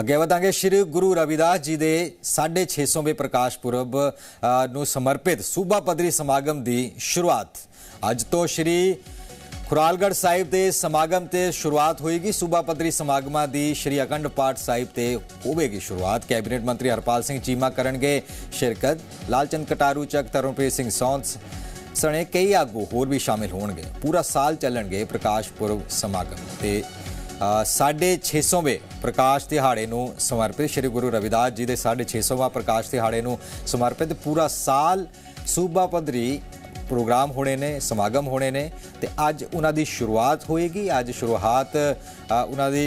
ਅੱਗੇ ਵਧਾਂਗੇ ਸ਼੍ਰੀ ਗੁਰੂ ਰਵਿਦਾਸ ਜੀ ਦੇ 650ਵੇਂ ਪ੍ਰਕਾਸ਼ ਪੁਰਬ ਨੂੰ ਸਮਰਪਿਤ ਸੂਬਾ ਪੱਧਰੀ ਸਮਾਗਮ ਦੀ ਸ਼ੁਰੂਆਤ। ਅੱਜ ਤੋਂ ਸ਼੍ਰੀ ਖੁਰਾਲਗੜ੍ਹ ਸਾਹਿਬ ਦੇ ਸਮਾਗਮ ਤੇ ਸ਼ੁਰੂਆਤ ਹੋਏਗੀ। ਸੂਬਾ ਪੱਧਰੀ ਸਮਾਗਮਾਂ ਦੀ ਸ਼੍ਰੀ ਅਖੰਡ ਪਾਠ ਸਾਹਿਬ ਤੇ ਹੋਵੇਗੀ ਸ਼ੁਰੂਆਤ। ਕੈਬਨਿਟ ਮੰਤਰੀ ਹਰਪਾਲ ਸਿੰਘ ਚੀਮਾ ਕਰਨਗੇ ਸ਼ਿਰਕਤ। ਲਾਲਚੰਦ ਕਟਾਰੂ, ਚੱਕ ਤਰਨਪ੍ਰੀਤ ਸਿੰਘ ਸੌਂਸ ਸਣੇ ਕਈ ਆਗੂ ਹੋਰ ਵੀ ਸ਼ਾਮਿਲ ਹੋਣਗੇ। ਪੂਰਾ ਸਾਲ ਚੱਲਣਗੇ ਪ੍ਰਕਾਸ਼ ਪੁਰਬ ਸਮਾਗਮ ਤੇ ਅ, ਸਾਢੇ 600ਵੇਂ ਪ੍ਰਕਾਸ਼ ਦਿਹਾੜੇ ਨੂੰ ਸਮਰਪਿਤ ਸ੍ਰੀ ਗੁਰੂ ਰਵਿਦਾਸ ਜੀ ਦੇ ਸਾਢੇ 600ਵਾਂ ਪ੍ਰਕਾਸ਼ ਦਿਹਾੜੇ ਨੂੰ ਸਮਰਪਿਤ ਪੂਰਾ ਸਾਲ ਸੂਬਾ ਪੱਧਰੀ ਪ੍ਰੋਗਰਾਮ ਹੋਣੇ ਨੇ ਸਮਾਗਮ ਹੋਣੇ ਨੇ ਤੇ ਅੱਜ ਉਹਨਾਂ ਦੀ ਸ਼ੁਰੂਆਤ ਹੋਏਗੀ ਅੱਜ ਸ਼ੁਰੂਆਤ ਉਹਨਾਂ ਦੀ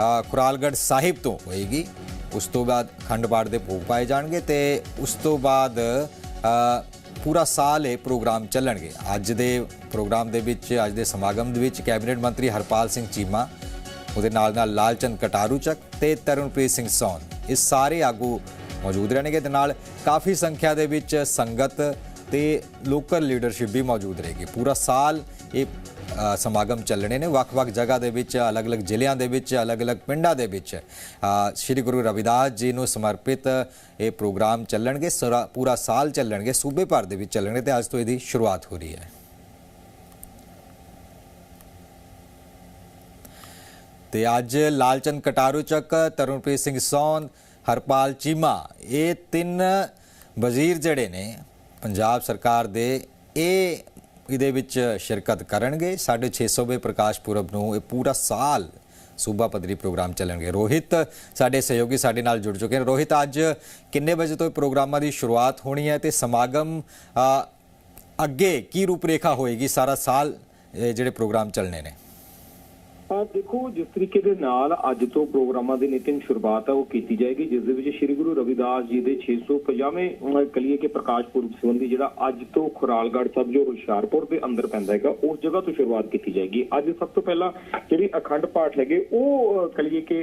ਅ, ਸਾਹਿਬ ਤੋਂ ਹੋਏਗੀ। ਉਸ ਤੋਂ ਬਾਅਦ ਖੰਡ ਪਾਠ ਦੇ ਭੋਗ ਪਾਏ ਜਾਣਗੇ ਤੇ ਉਸ ਤੋਂ ਬਾਅਦ ਪੂਰਾ ਸਾਲ ਇਹ ਪ੍ਰੋਗਰਾਮ ਚੱਲਣਗੇ। ਅੱਜ ਦੇ ਪ੍ਰੋਗਰਾਮ ਦੇ ਵਿੱਚ ਅੱਜ ਦੇ ਸਮਾਗਮ ਦੇ ਵਿੱਚ ਕੈਬਨਿਟ ਮੰਤਰੀ ਹਰਪਾਲ ਸਿੰਘ ਚੀਮਾ ਉਹਦੇ ਨਾਲ ਨਾਲ ਲਾਲਚੰਦ ਕਟਾਰੂ ਚੱਕ ਤੇ ਤਰਨਪ੍ਰੀਤ ਸਿੰਘ ਸੌਨ। ਇਹ ਸਾਰੇ ਆਗੂ ਮੌਜੂਦ ਰਹਿਣਗੇ ਤੇ ਨਾਲ ਕਾਫੀ ਸੰਖਿਆ ਦੇ ਵਿੱਚ ਸੰਗਤ ਤੇ ਲੋਕਲ ਲੀਡਰਸ਼ਿਪ ਵੀ ਮੌਜੂਦ ਰਹੇਗੀ। ਪੂਰਾ ਸਾਲ ਇਹ ਸਮਾਗਮ ਚੱਲਣੇ ਨੇ। ਵੱਖ-ਵੱਖ ਜਗ੍ਹਾ ਦੇ ਵਿੱਚ, ਅਲੱਗ-ਅਲੱਗ ਜ਼ਿਲ੍ਹਿਆਂ ਦੇ ਵਿੱਚ, ਅਲੱਗ-ਅਲੱਗ ਪਿੰਡਾਂ ਦੇ ਵਿੱਚ ਸ੍ਰੀ ਗੁਰੂ ਰਵਿਦਾਸ ਜੀ ਨੂੰ ਸਮਰਪਿਤ ਇਹ ਪ੍ਰੋਗਰਾਮ ਚੱਲਣਗੇ। ਸਾਰਾ- ਪੂਰਾ ਸਾਲ ਚੱਲਣਗੇ। ਸੂਬੇ ਭਰ ਦੇ ਵਿੱਚ ਚੱਲਣਗੇ ਤੇ ਅੱਜ ਤੋਂ ਇਹਦੀ ਸ਼ੁਰੂਆਤ ਹੋ ਰਹੀ ਹੈ। ਤੇ ਅੱਜ ਲਾਲਚੰਦ ਕਟਾਰੂ ਚੱਕ, ਤਰੁਣਪ੍ਰੀਤ ਸਿੰਘ ਸੌਂਦ, ਹਰਪਾਲ ਚੀਮਾ, ਇਹ ਤਿੰਨ ਵਜ਼ੀਰ ਜਿਹੜੇ ਨੇ ਪੰਜਾਬ ਸਰਕਾਰ ਦੇ, ਇਹ ਇਹਦੇ ਵਿੱਚ ਸ਼ਿਰਕਤ ਕਰਨਗੇ। 650ਵੇਂ ਪ੍ਰਕਾਸ਼ ਪੁਰਬ ਨੂੰ ਇਹ ਪੂਰਾ ਸਾਲ ਸੂਬਾ ਪੱਧਰੀ ਪ੍ਰੋਗਰਾਮ ਚੱਲਣਗੇ। ਰੋਹਿਤ ਸਾਡੇ ਸਹਿਯੋਗੀ ਸਾਡੇ ਨਾਲ ਜੁੜ ਚੁੱਕੇ ਨੇ। ਰੋਹਿਤ, ਅੱਜ ਕਿੰਨੇ ਵਜੇ ਤੋਂ ਇਹ ਪ੍ਰੋਗਰਾਮਾਂ ਦੀ ਸ਼ੁਰੂਆਤ ਹੋਣੀ ਹੈ ਤੇ ਸਮਾਗਮ ਅੱਗੇ ਕੀ ਰੂਪਰੇਖਾ ਹੋਏਗੀ? ਸਾਰਾ ਸਾਲ ਇਹ ਜਿਹੜੇ ਪ੍ਰੋਗਰਾਮ ਚੱਲਣੇ ਨੇ। ਆ ਦੇਖੋ ਜਿਸ ਤਰੀਕੇ ਦੇ ਨਾਲ ਅੱਜ ਤੋਂ ਪ੍ਰੋਗਰਾਮਾਂ ਦੇ ਨਿਤਿਨ ਸ਼ੁਰੂਆਤ ਹੈ ਉਹ ਕੀਤੀ ਜਾਏਗੀ ਜਿਸ ਦੇ ਵਿੱਚ ਸ੍ਰੀ ਗੁਰੂ ਰਵਿਦਾਸ ਜੀ ਦੇ 650ਵੇਂ ਅਹ, ਕਲੀਏ ਕੇ ਪ੍ਰਕਾਸ਼ ਪੁਰਬ ਸੰਬੰਧੀ ਜਿਹੜਾ ਅੱਜ ਤੋਂ ਖੁਰਾਲਗੜ੍ਹ ਸਾਹਿਬ ਜੋ ਹੁਸ਼ਿਆਰਪੁਰ ਦੇ ਅੰਦਰ ਪੈਂਦਾ ਹੈਗਾ ਉਸ ਜਗ੍ਹਾ ਤੋਂ ਸ਼ੁਰੂਆਤ ਕੀਤੀ ਜਾਏਗੀ। ਅੱਜ ਸਭ ਤੋਂ ਪਹਿਲਾਂ ਜਿਹੜੀ ਅਖੰਡ ਪਾਠ ਹੈਗੇ ਉਹ ਅਹ, ਕਲੀਏ ਕੇ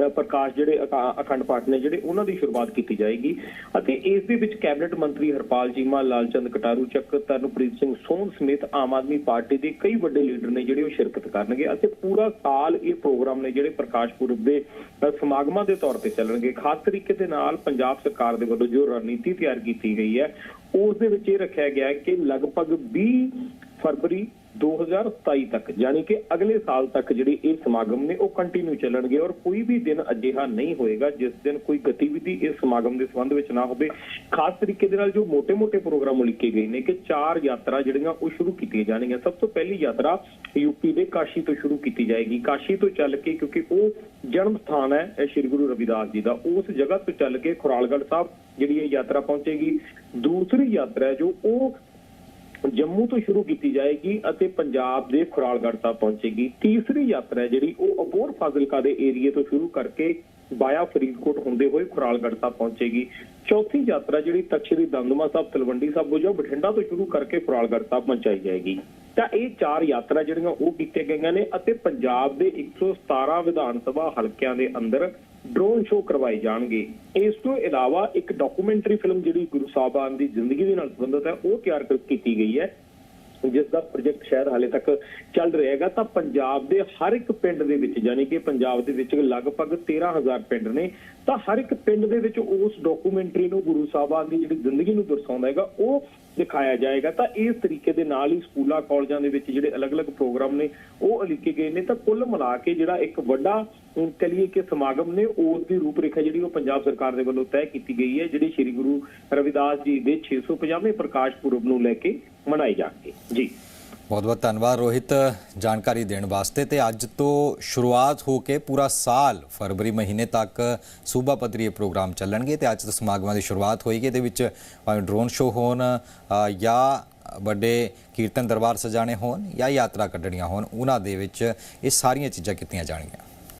ਪ੍ਰਕਾਸ਼ ਜਿਹੜੇ ਅਕਾ- ਅਖੰਡ ਪਾਠ ਨੇ ਜਿਹੜੇ ਉਹਨਾਂ ਦੀ ਸ਼ੁਰੂਆਤ ਕੀਤੀ ਜਾਏਗੀ ਅਤੇ ਇਸ ਦੇ ਵਿੱਚ ਕੈਬਨਿਟ ਮੰਤਰੀ ਹਰਪਾਲ ਚੀਮਾ, ਲਾਲਚੰਦ ਕਟਾਰੂ, ਚੱਕ ਤਰਨਪ੍ਰੀਤ ਸਿੰਘ ਸੋਨ ਸਮੇਤ ਆਮ ਆਦਮੀ ਪਾਰਟੀ ਦੇ ਕਈ ਵੱਡੇ ਲੀਡਰ ਨੇ ਜਿਹੜੇ ਉਹ ਸ਼ਿਰਕਤ ਕਰਨਗੇ ਅਤੇ ਪੂਰਾ ਸਾਲ ਇਹ ਪ੍ਰੋਗਰਾਮ ਨੇ ਜਿਹੜੇ ਪ੍ਰਕਾਸ਼ ਪੁਰਬ ਦੇ ਸਮਾਗਮਾਂ ਦੇ ਤੌਰ ਤੇ ਚੱਲਣਗੇ। ਖਾਸ ਤਰੀਕੇ ਦੇ ਨਾਲ ਪੰਜਾਬ ਸਰਕਾਰ ਦੇ ਵੱਲੋਂ ਜੋ ਰਣਨੀਤੀ ਤਿਆਰ ਕੀਤੀ ਗਈ ਹੈ, ਉਸ ਦੇ ਵਿੱਚ ਇਹ ਰੱਖਿਆ ਗਿਆ ਕਿ ਲਗਭਗ 20 ਫਰਵਰੀ 2027 ਤੱਕ, ਯਾਨੀ ਕਿ ਅਗਲੇ ਸਾਲ ਤੱਕ ਜਿਹੜੇ ਇਹ ਸਮਾਗਮ ਨੇ, ਉਹ ਕੰਟੀਨਿਊ ਚੱਲਣਗੇ ਔਰ ਕੋਈ ਵੀ ਦਿਨ ਅਜਿਹਾ ਨਹੀਂ ਹੋਏਗਾ ਜਿਸ ਦਿਨ ਕੋਈ ਗਤੀਵਿਧੀ ਇਸ ਸਮਾਗਮ ਦੇ ਸੰਬੰਧ ਵਿੱਚ ਨਾ ਹੋਵੇ। ਖਾਸ ਤਰੀਕੇ ਦੇ ਨਾਲ ਜੋ ਮੋٹے-ਮੋٹے ਪ੍ਰੋਗਰਾਮ ਲਿਖੇ ਗਏ ਨੇ ਕਿ ਚਾਰ ਯਾਤਰਾ ਜਿਹੜੀਆਂ ਉਹ ਸ਼ੁਰੂ ਕੀਤੀਆਂ ਜਾਣਗੀਆਂ। ਸਭ ਤੋਂ ਪਹਿਲੀ ਯਾਤਰਾ ਯੂਪੀ ਦੇ ਕਾਸ਼ੀ ਤੋਂ ਸ਼ੁਰੂ ਕੀਤੀ ਜਾਏਗੀ। ਕਾਸ਼ੀ ਤੋਂ ਚੱਲ ਕੇ, ਕਿਉਂਕਿ ਉਹ ਜਨਮ ਸਥਾਨ ਹੈ ਸ੍ਰੀ ਗੁਰੂ ਰਵਿਦਾਸ ਜੀ ਦਾ, ਉਸ ਜਗ੍ਹਾ ਤੋਂ ਚੱਲ ਕੇ ਖੁਰਾਲਗੜ੍ਹ ਸਾਹਿਬ ਜਿਹੜੀ ਇਹ ਯਾਤਰਾ ਪਹੁੰਚੇਗੀ। ਦੂਸਰੀ ਯਾਤਰਾ ਜੋ ਉਹ ਜੰਮੂ ਤੋਂ ਸ਼ੁਰੂ ਕੀਤੀ ਜਾਏਗੀ ਅਤੇ ਪੰਜਾਬ ਦੇ ਖੁਰਾਲਗੜ੍ਹ ਸਾਹਿਬ ਪਹੁੰਚੇਗੀ। ਤੀਸਰੀ ਯਾਤਰਾ ਜਿਹੜੀ ਉਹ ਅਬੋਰ ਫਾਜ਼ਿਲਕਾ ਦੇ ਏਰੀਏ ਤੋਂ ਸ਼ੁਰੂ ਕਰਕੇ ਬਾਇਆ ਫਰੀਦਕੋਟ ਹੁੰਦੇ ਹੋਏ ਖੁਰਾਲਗੜ੍ਹ ਸਾਹਿਬ ਪਹੁੰਚੇਗੀ। ਚੌਥੀ ਯਾਤਰਾ ਜਿਹੜੀ ਤਖ਼ਤ ਸ੍ਰੀ ਦਮਦਮਾ ਸਾਹਿਬ, ਤਲਵੰਡੀ ਸਾਹਿਬ ਵਜੋਂ ਬਠਿੰਡਾ ਤੋਂ ਸ਼ੁਰੂ ਕਰਕੇ ਖੁਰਾਲਗੜ੍ਹ ਸਾਹਿਬ ਪਹੁੰਚਾਈ ਜਾਏਗੀ। ਤਾਂ ਇਹ ਚਾਰ ਯਾਤਰਾ ਜਿਹੜੀਆਂ ਉਹ ਕੀਤੀਆਂ ਗਈਆਂ ਨੇ ਅਤੇ ਪੰਜਾਬ ਦੇ 117 ਵਿਧਾਨ ਸਭਾ ਹਲਕਿਆਂ ਦੇ ਅੰਦਰ ਡਰੋਨ ਸ਼ੋਅ ਕਰਵਾਏ ਜਾਣਗੇ। ਇਸ ਤੋਂ ਇਲਾਵਾ ਇੱਕ ਡਾਕੂਮੈਂਟਰੀ ਫਿਲਮ ਜਿਹੜੀ ਗੁਰੂ ਸਾਹਿਬਾਨ ਦੀ ਜ਼ਿੰਦਗੀ ਦੇ ਨਾਲ ਸੰਬੰਧਿਤ ਹੈ, ਉਹ ਤਿਆਰ ਕੀਤੀ ਗਈ ਹੈ। ਜਿਸ ਦਾ ਪ੍ਰੋਜੈਕਟ ਸ਼ਾਇਦ ਹਾਲੇ ਤੱਕ ਚੱਲ ਰਿਹਾ ਹੈਗਾ। ਤਾਂ ਪੰਜਾਬ ਦੇ ਹਰ ਇੱਕ ਪਿੰਡ ਦੇ ਵਿੱਚ ਯਾਨੀ ਕਿ ਪੰਜਾਬ ਦੇ ਵਿੱਚ ਲਗਭਗ 13000 ਪਿੰਡ ਨੇ, ਤਾਂ ਹਰ ਇੱਕ ਪਿੰਡ ਦੇ ਵਿੱਚ ਉਸ ਡਾਕੂਮੈਂਟਰੀ ਨੂੰ ਗੁਰੂ ਸਾਹਿਬਾਨ ਦੀ ਜਿਹੜੀ ਜ਼ਿੰਦਗੀ ਨੂੰ ਦਰਸਾਉਂਦਾ ਹੈਗਾ, ਉਹ ਦਿਖਾਇਆ ਜਾਏਗਾ ਤਾਂ ਇਸ ਤਰੀਕੇ ਦੇ ਨਾਲ ਹੀ ਸਕੂਲਾਂ ਕਾਲਜਾਂ ਦੇ ਵਿੱਚ ਜਿਹੜੇ ਅਲੱਗ-ਅਲੱਗ ਪ੍ਰੋਗਰਾਮ ਨੇ ਉਹ ਅਲੀਕੇ ਗਏ ਨੇ। ਤਾਂ ਕੁੱਲ ਮਿਲਾ ਕੇ ਜਿਹੜਾ ਇੱਕ ਵੱਡਾ ਅਮ, ਕਹੀਏ ਕਿ ਸਮਾਗਮ ਨੇ ਉਸ ਦੀ ਰੂਪਰੇਖਾ ਜਿਹੜੀ ਉਹ ਪੰਜਾਬ ਸਰਕਾਰ ਦੇ ਵੱਲੋਂ ਤੈਅ ਕੀਤੀ ਗਈ ਹੈ ਜਿਹੜੀ ਸ੍ਰੀ ਗੁਰੂ ਰਵਿਦਾਸ ਜੀ ਦੇ 650ਵੇਂ ਪ੍ਰਕਾਸ਼ ਪੁਰਬ ਨੂੰ ਲੈ ਕੇ ਮਨਾਈ ਜਾਣਗੇ। ਜੀ। ਬਹੁਤ ਬਹੁਤ ਧੰਨਵਾਦ ਰੋਹਿਤ ਜਾਣਕਾਰੀ ਦੇਣ ਵਾਸਤੇ ਤੇ ਅੱਜ ਤੋਂ ਸ਼ੁਰੂਆਤ ਹੋ ਕੇ ਪੂਰਾ ਸਾਲ ਫਰਵਰੀ ਮਹੀਨੇ ਤੱਕ ਸੂਬਾ ਪੱਧਰੀ ਇਹ ਪ੍ਰੋਗਰਾਮ ਚੱਲਣਗੇ ਤੇ ਅੱਜ ਤੋਂ ਸਮਾਗਮਾਂ ਦੀ ਸ਼ੁਰੂਆਤ ਹੋਏਗੀ ਇਹਦੇ ਵਿੱਚ ਭਾਵੇਂ ਡਰੋਨ ਸ਼ੋਅ ਹੋਣ ਜਾਂ ਵੱਡੇ ਕੀਰਤਨ ਦਰਬਾਰ ਸਜਾਣੇ ਹੋਣ ਜਾਂ ਯਾਤਰਾ ਕੱਢਣੀਆਂ ਹੋਣ, ਉਹਨਾਂ ਦੇ ਵਿੱਚ ਇਹ ਸਾਰੀਆਂ ਚੀਜ਼ਾਂ ਕੀਤੀਆਂ ਜਾਣਗੀਆਂ।